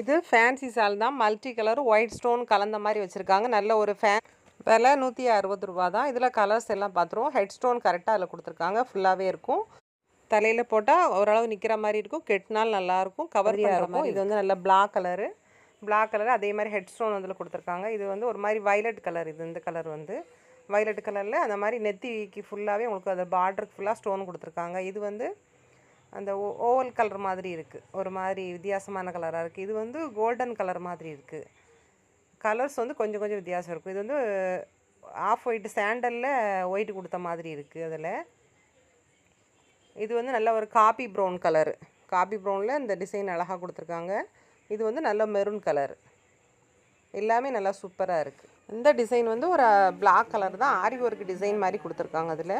இது ஃபேன்சி சால் தான். மல்டி கலர் ஒயிட் ஸ்டோன் கலந்த மாதிரி வச்சுருக்காங்க. நல்ல ஒரு ஃபேன் விலை நூற்றி அறுபது ரூபா தான். இதில் கலர்ஸ் எல்லாம் பார்த்துருவோம். ஹெட் ஸ்டோன் கரெக்டாக அதில் கொடுத்துருக்காங்க. ஃபுல்லாகவே இருக்கும். தலையில் போட்டால் ஓரளவு நிற்கிற மாதிரி இருக்கும். கெட்டினால் நல்லாயிருக்கும் கவரியாக இருக்கும். இது வந்து நல்ல பிளாக் கலரு பிளாக் கலர் அதே மாதிரி ஹெட் ஸ்டோன் அதில் கொடுத்துருக்காங்க. இது வந்து ஒரு மாதிரி violet கலர் இது இந்த கலர் வந்து. violet கலரில் அந்த மாதிரி நெத்திக்கு ஃபுல்லாகவே உங்களுக்கு அந்த பார்டருக்கு ஃபுல்லாக ஸ்டோன் கொடுத்துருக்காங்க. இது வந்து அந்த ஓவல் கலர் மாதிரி இருக்குது ஒரு மாதிரி வித்தியாசமான கலராக இருக்குது இது வந்து கோல்டன் கலர் மாதிரி இருக்குது கலர்ஸ் வந்து கொஞ்சம் கொஞ்சம் வித்தியாசம் இருக்கும். இது வந்து ஆஃப் ஒயிட் சாண்டலில் ஒயிட் கொடுத்த மாதிரி இருக்குது அதில். இது வந்து நல்ல ஒரு காபி ப்ரௌன் கலரு காபி ப்ரௌனில் இந்த டிசைன் அழகாக கொடுத்துருக்காங்க. இது வந்து நல்ல மெரூன் கலர் எல்லாமே நல்லா சூப்பராக இருக்குது இந்த டிசைன் வந்து ஒரு பிளாக் கலர் தான். ஆரி ஒர்க் டிசைன் மாதிரி கொடுத்துருக்காங்க அதில்.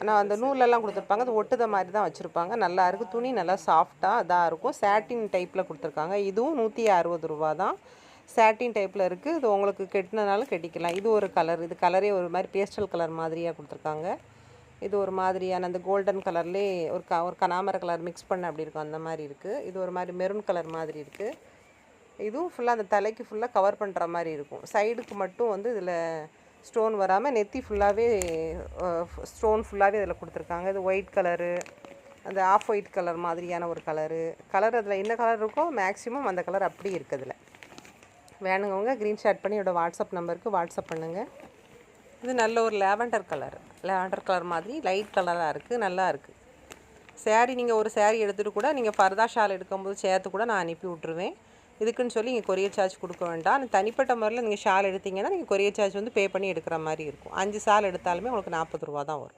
ஆனால் அந்த நூலெல்லாம் கொடுத்துருப்பாங்க. அது ஒட்டுத மாதிரி தான் வச்சுருப்பாங்க. நல்லா இருக்குது துணி நல்லா சாஃப்டாக இதாக இருக்கும். சாட்டின் டைப்பில் கொடுத்துருக்காங்க. இதுவும் நூற்றி அறுபது ரூபா தான். சாட்டின் டைப்பில் இருக்குது இது உங்களுக்கு கெட்டினனாலும் கெட்டிக்கலாம். இது ஒரு கலர் இது கலரே ஒரு மாதிரி பேஸ்டல் கலர் மாதிரியாக கொடுத்துருக்காங்க. இது ஒரு மாதிரியான அந்த கோல்டன் கலர்லேயே ஒரு க ஒரு கனாமர கலர் மிக்ஸ் பண்ண அப்படி இருக்கும். அந்த மாதிரி இருக்குது இது ஒரு மாதிரி மெரூன் கலர் மாதிரி இருக்குது இதுவும் ஃபுல்லாக அந்த தலைக்கு ஃபுல்லாக கவர் பண்ணுற மாதிரி இருக்கும். சைடுக்கு மட்டும் வந்து இதில் ஸ்டோன் வராமல் நெத்தி ஃபுல்லாகவே ஸ்டோன் ஃபுல்லாகவே அதில் கொடுத்துருக்காங்க. இது ஒயிட் கலரு அந்த ஆஃப் ஒயிட் கலர் மாதிரியான ஒரு கலரு கலர் அதில் என்ன கலர் இருக்கோ மேக்ஸிமம் அந்த கலர் அப்படி இருக்குது வேணுங்கவங்க க்ரீன் ஷாட் பண்ணி என்னோடய வாட்ஸ்அப் நம்பருக்கு வாட்ஸ்அப் பண்ணுங்கள் இது நல்ல ஒரு லேவண்டர் கலர் லேவண்டர் கலர் மாதிரி லைட் கலராக இருக்குது நல்லா இருக்குது சேரீ நீங்கள் ஒரு சேரீ எடுத்துகிட்டு கூட நீங்கள் ஃபர்தா ஷால் எடுக்கும்போது சேர்த்து கூட நான் அனுப்பி விட்ருவேன் இதுக்குன்னு சொல்லி நீங்கள் கொரியர் சார்ஜ் கொடுக்க வேண்டாம். அந்த தனிப்பட்ட முறையில் நீங்கள் ஷால் எடுத்தீங்கன்னா நீங்கள் கொரியர் சார்ஜ் வந்து பே பண்ணி எடுக்கிற மாதிரி இருக்கும். அஞ்சு ஷால் எடுத்தாலுமே உங்களுக்கு நாற்பது ரூபா தான் வரும்.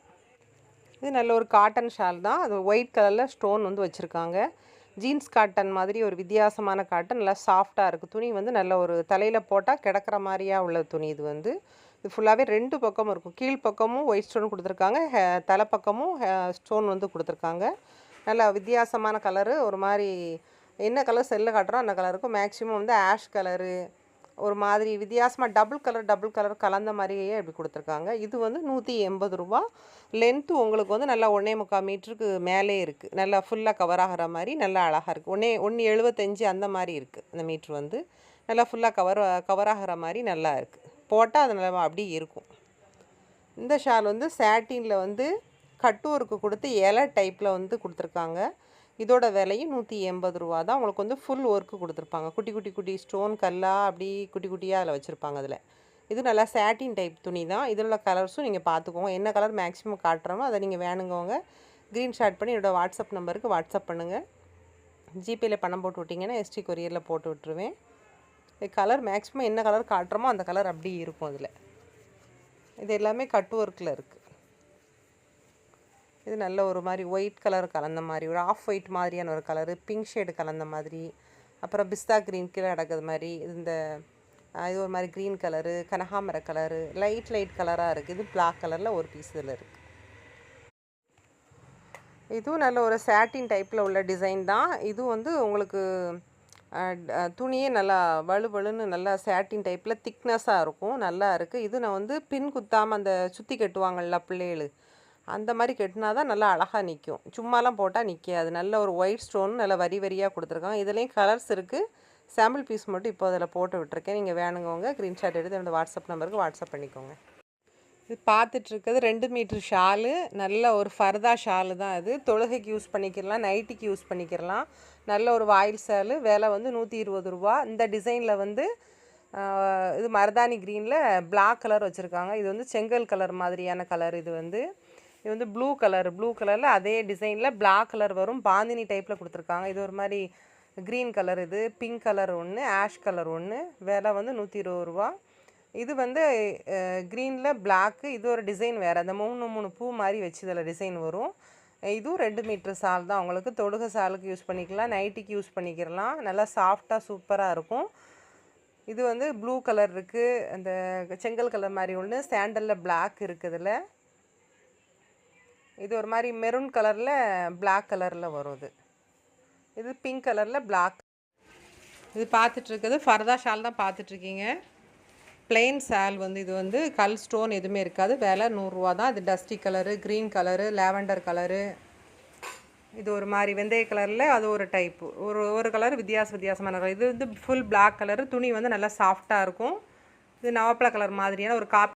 இது நல்ல ஒரு காட்டன் ஷால் தான். அது ஒயிட் கலரில் ஸ்டோன் வந்து வச்சுருக்காங்க. ஜீன்ஸ் காட்டன் மாதிரி ஒரு வித்தியாசமான காட்டன் நல்லா சாஃப்டாக இருக்குது துணி வந்து நல்ல ஒரு தலையில் போட்டால் கிடக்கிற மாதிரியாக உள்ள துணி இது வந்து. இது ஃபுல்லாகவே ரெண்டு பக்கமும் இருக்கும். கீழ் பக்கமும் ஒயிட் ஸ்டோன் கொடுத்துருக்காங்க. ஹே- தலை பக்கமும் ஸ்டோன் வந்து கொடுத்துருக்காங்க. நல்ல வித்தியாசமான கலரு ஒரு மாதிரி என்ன கலர் செல்லில் காட்டுறோம் அந்த கலருக்கும் மேக்ஸிமம் வந்து ஆஷ் கலரு ஒரு மாதிரி வித்தியாசமாக டபுள் கலர் டபுள் கலர் கலந்த மாதிரியே இப்படி கொடுத்துருக்காங்க. இது வந்து நூற்றி எண்பது ரூபா. லென்த்து உங்களுக்கு வந்து நல்லா ஒன்றே முக்கால் மீட்டருக்கு மேலே இருக்குது நல்லா ஃபுல்லாக கவர் ஆகிற மாதிரி நல்லா அழகாக இருக்குது ஒன்றே ஒன்று எழுபத்தஞ்சு அந்த மாதிரி இருக்குது அந்த மீட்ரு வந்து நல்லா ஃபுல்லாக கவர் கவர் ஆகிற மாதிரி நல்லா இருக்குது போட்டால் அது நல்லா அப்படியே இருக்கும். இந்த ஷால் வந்து சேட்டினில் வந்து கட்டூருக்கு கொடுத்து இலை டைப்பில் வந்து கொடுத்துருக்காங்க. இதோட விலையும் நூற்றி எண்பது ரூபா தான். உங்களுக்கு வந்து ஃபுல் ஒர்க்கு கொடுத்துருப்பாங்க. குட்டி குட்டி குட்டி ஸ்டோன் கல்லாக அப்படி குட்டி குட்டியாக அதில் வச்சுருப்பாங்க அதில். இது நல்லா சாட்டின் டைப் துணி தான். இதில் உள்ள கலர்ஸும் நீங்கள் பார்த்துக்கோங்க என்ன கலர் மேக்ஸிமம் காட்டுறோமோ அதை நீங்கள் வேணுங்கவங்க க்ரீன் ஷாட் பண்ணி என்னோடய வாட்ஸ்அப் நம்பருக்கு வாட்ஸ்அப் பண்ணுங்கள் ஜிபேயில் பணம் போட்டு விட்டிங்கன்னா எஸ்டி கொரியரில் போட்டு விட்டுருவேன். கலர் மேக்ஸிமம் என்ன கலர் காட்டுறோமோ அந்த கலர் அப்படி இருக்கும் அதில். இது எல்லாமே கட் ஒர்க்கில் இருக்குது இது நல்ல ஒரு மாதிரி ஒயிட் கலர் கலந்த மாதிரி ஒரு ஆஃப் ஒயிட் மாதிரியான ஒரு கலரு பிங்க் ஷேடு கலந்த மாதிரி. அப்புறம் பிஸ்தா க்ரீன் கீழே அடக்குது மாதிரி இது இந்த இது ஒரு மாதிரி க்ரீன் கலரு கனகாமர கலரு லைட் லைட் கலராக இருக்குது இது பிளாக் கலரில் ஒரு பீஸ் இதில் இருக்குது இதுவும் நல்ல ஒரு சாட்டின் டைப்பில் உள்ள டிசைன் தான். இது வந்து உங்களுக்கு துணியே நல்லா வலு வலுன்னு நல்லா சாட்டின் டைப்பில் திக்னஸாக இருக்கும். நல்லா இருக்குது இது நான் வந்து பின் குத்தாமல் அந்த சுற்றி கட்டுவாங்கள்ல பிள்ளைகள் அந்த மாதிரி கட்டினா தான் நல்லா அழகாக நிற்கும் சும்மாலாம் போட்டால் நிற்காது நல்ல ஒரு ஒயிட் ஸ்டோன் நல்ல வரி வரியாக கொடுத்துருக்காங்க. இதுலேயும் கலர்ஸ் இருக்குது சாம்பிள் பீஸ் மட்டும் இப்போ அதில் போட்டு விட்டுருக்கேன். நீங்கள் வேணுங்கவங்க ஸ்க்ரீன்ஷாட் எடுத்து என்னோடய வாட்ஸ்அப் நம்பருக்கு வாட்ஸ்அப் பண்ணிக்கோங்க. இது பார்த்துட்ருக்கிறது ரெண்டு மீட்ரு ஷாலு நல்ல ஒரு ஃபர்தா ஷாலு தான் இது. தொழுகைக்கு யூஸ் பண்ணிக்கிறலாம் நைட்டுக்கு யூஸ் பண்ணிக்கிறலாம் நல்ல ஒரு வாயில் ஷாலு விலை வந்து நூற்றி இருபது ரூபா. இந்த டிசைனில் வந்து இது மருதாணி க்ரீனில் பிளாக் கலர் வச்சுருக்காங்க. இது வந்து செங்கல் கலர் மாதிரியான கலர் இது வந்து. இது வந்து ப்ளூ கலர் ப்ளூ கலரில் அதே டிசைனில் பிளாக் கலர் வரும். பாந்தினி டைப்பில் கொடுத்துருக்காங்க. இது ஒரு மாதிரி க்ரீன் கலர் இது பிங்க் கலர் ஒன்று ஆஷ் கலர் ஒன்று விலை வந்து நூற்றி இருபது ரூபா. இது வந்து க்ரீனில் பிளாக்கு இது ஒரு டிசைன் வேறு. அந்த மூணு மூணு பூ மாதிரி வச்சு இதில் டிசைன் வரும். இதுவும் ரெண்டு மீட்ரு சால் தான். உங்களுக்கு தொடுக சாலுக்கு யூஸ் பண்ணிக்கலாம். நைட்டிக்கு யூஸ் பண்ணிக்கிறலாம் நல்லா சாஃப்டாக சூப்பராக இருக்கும். இது வந்து ப்ளூ கலர் இருக்குது அந்த செங்கல் கலர் மாதிரி ஒன்று சாண்டலில் பிளாக் இருக்குது இதில். இது ஒரு மாதிரி மெரூன் கலரில் பிளாக் கலரில் வரும் இது. இது பிங்க் கலரில் பிளாக் இது பார்த்துட்ருக்குது ஃபர்தா ஷால் தான் பார்த்துட்ருக்கீங்க. பிளெயின் சால் வந்து இது வந்து கல் ஸ்டோன் எதுவுமே இருக்காது. விலை நூறுரூவா தான். இது dusty colour green colour lavender colour இது ஒரு மாதிரி வெந்தய கலரில் அது ஒரு டைப்பு ஒரு ஒரு கலர் வித்தியாச வித்தியாசமான கலர் இது வந்து ஃபுல் பிளாக் கலரு துணி வந்து நல்லா சாஃப்டாக இருக்கும். இது நவப்பழ கலர் மாதிரியான ஒரு காப்பி